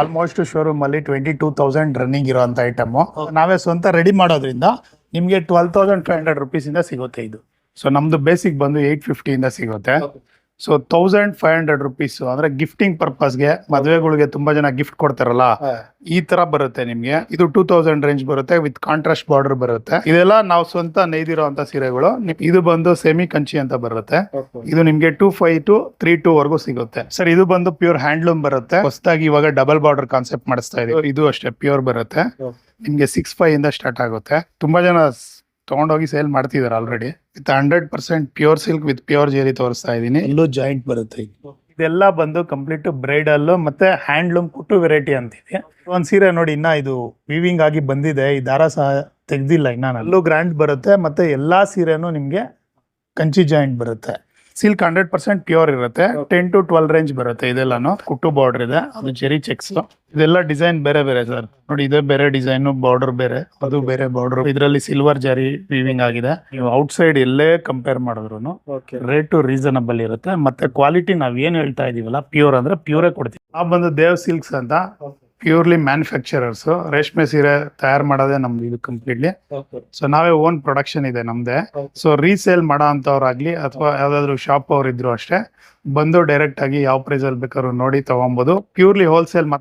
Almost showroom ಅಲ್ಲಿ twenty two thousand running ಇರುವಂತ item ನಾವೇ ಸ್ವಂತ ರೆಡಿ ಮಾಡೋದ್ರಿಂದ ನಿಮಗೆ twelve thousand five hundred rupees ಇಂದ ಸಿಗುತ್ತೆ ಇದು. ಸೊ ನಮ್ದು ಬೇಸಿಕ್ ಬಂದು ಏಟ್ ಇಂದ ಸಿಗುತ್ತೆ. So thousand five hundred rupees ಅಂದ್ರೆ ಗಿಫ್ಟಿಂಗ್ ಪರ್ಪಸ್ಗೆ ಮದುವೆಗಳಿಗೆ ತುಂಬಾ ಜನ ಗಿಫ್ಟ್ ಕೊಡ್ತಾರಲ್ಲ ಈ ತರ ಬರುತ್ತೆ ನಿಮ್ಗೆ. ಇದು ಟೂ ತೌಸಂಡ್ ರೇಂಜ್ ಬರುತ್ತೆ ವಿತ್ ಕಾಂಟ್ರಾಸ್ಟ್ ಬಾರ್ಡರ್ ಬರುತ್ತೆ. ಇದೆಲ್ಲ ನಾವು ಸ್ವಂತ ನೈದಿರೋ ಅಂತ ಸೀರೆಗಳು ಇದು ಬಂದು ಸೆಮಿ ಕಂಚಿ ಅಂತ ಬರುತ್ತೆ. ಇದು ನಿಮ್ಗೆ two five to three two ವರ್ಗೂ ಸಿಗುತ್ತೆ. ಸರ್ ಇದು ಬಂದು ಪ್ಯೂರ್ ಹ್ಯಾಂಡ್ಲೂಮ್ ಬರುತ್ತೆ. ಹೊಸದಾಗಿ ಇವಾಗ ಡಬಲ್ ಬಾರ್ಡರ್ ಕಾನ್ಸೆಪ್ಟ್ ಮಾಡಿಸ್ತಾ ಇದೀವಿ. ಇದು ಅಷ್ಟೇ ಪ್ಯೂರ್ ಬರುತ್ತೆ. ನಿಮ್ಗೆ ಸಿಕ್ಸ್ ಫೈವ್ ಇಂದ ಸ್ಟಾರ್ಟ್ ಆಗುತ್ತೆ. ತುಂಬಾ ಜನ ತಗೊಂಡೋಗಿ ಸೇಲ್ ಮಾಡ್ತಿದಾರೆ already with hundred percent pure silk with pure zari ತೋರಿಸ್ತಾ ಇದೀನಿ ಇಲ್ಲೂ ಜಾಯಿಂಟ್ ಬರುತ್ತೆ ಇದು. ಇದೆಲ್ಲ ಬಂದು ಕಂಪ್ಲೀಟ್ ಬ್ರೈಡಲ್ ಮತ್ತೆ ಹ್ಯಾಂಡ್ಲೂಮ್ ಕುಟ್ಟು ವೆರೈಟಿ ಅಂತಿದೆ ಒಂದ್ ಸೀರೆ ನೋಡಿ ಇನ್ನ ಇದು ವಿವಿಂಗ್ ಆಗಿ ಬಂದಿದೆ. ಈ ದಾರ ಸಹ ತೆಗ್ದಿಲ್ಲ ಇನ್ನ ಅಲ್ಲೂ ಗ್ರ್ಯಾಂಡ್ ಬರುತ್ತೆ ಮತ್ತೆ ಎಲ್ಲಾ ಸೀರೆನೂ ನಿಮ್ಗೆ ಕಂಚಿ ಜಾಯಿಂಟ್ ಬರುತ್ತೆ. ಸಿಲ್ಕ್ ಹಂಡ್ರೆಡ್ ಪರ್ಸೆಂಟ್ ಪ್ಯೂರ್ ಇರುತ್ತೆ. ಟೆನ್ ಟು ಟ್ವೆಲ್ ರೇಂಜ್ ಬರುತ್ತೆ ಇದೆಲ್ಲಾನು. ಕುಟ್ಟು ಬಾರ್ಡರ್ ಇದೆ. ಅದು ಜೆರಿ ಚೆಕ್ಸ್ ಇದೆಲ್ಲ ಡಿಸೈನ್ ಬೇರೆ ಬೇರೆ ಸರ್ ನೋಡಿ ಇದೆ ಬೇರೆ ಡಿಸೈನ್ ಬಾರ್ಡರ್ ಬೇರೆ ಅದು ಬೇರೆ ಬಾರ್ಡರ್ ಇದರಲ್ಲಿ ಸಿಲ್ವರ್ ಜರಿ ವೀವಿಂಗ್ ಆಗಿದೆ. ನೀವು ಔಟ್ ಸೈಡ್ ಎಲ್ಲೇ ಕಂಪೇರ್ ಮಾಡಿದ್ರು ರೇಟು ರೀಸನಬಲ್ ಇರುತ್ತೆ. ಮತ್ತೆ ಕ್ವಾಲಿಟಿ ನಾವ್ ಏನ್ ಹೇಳ್ತಾ ಇದೀವಲ್ಲ ಪ್ಯೂರ್ ಅಂದ್ರೆ ಪ್ಯೂರೇ ಕೊಡ್ತೀವಿ. ಆ ಬಂದು ದೇವ್ ಸಿಲ್ಕ್ಸ್ ಅಂತ. ಪ್ಯೂರ್ಲಿ ಮ್ಯಾನುಫ್ಯಾಕ್ಚರರ್ಸ್ ರೇಷ್ಮೆ ಸೀರೆ ತಯಾರು ಮಾಡೋದೇ ನಮ್ದು ಇದು ಕಂಪ್ಲೀಟ್ಲಿ ಸೊ ನಾವೇ ಓನ್ ಪ್ರೊಡಕ್ಷನ್ ಇದೆ ನಮ್ದೆ. ಸೊ ರೀಸೇಲ್ ಮಾಡೋ ಅಂತವ್ರಾಗ್ಲಿ ಅಥವಾ ಯಾವ್ದಾದ್ರು ಶಾಪ್ ಅವ್ರು ಇದ್ರು ಅಷ್ಟೇ ಬಂದು ಡೈರೆಕ್ಟ್ ಆಗಿ ಯಾವ ಪ್ರೈಸ್ ಅಲ್ಲಿ ಬೇಕಾದ್ರು ನೋಡಿ ತಗೊಬೋದು. Purely wholesale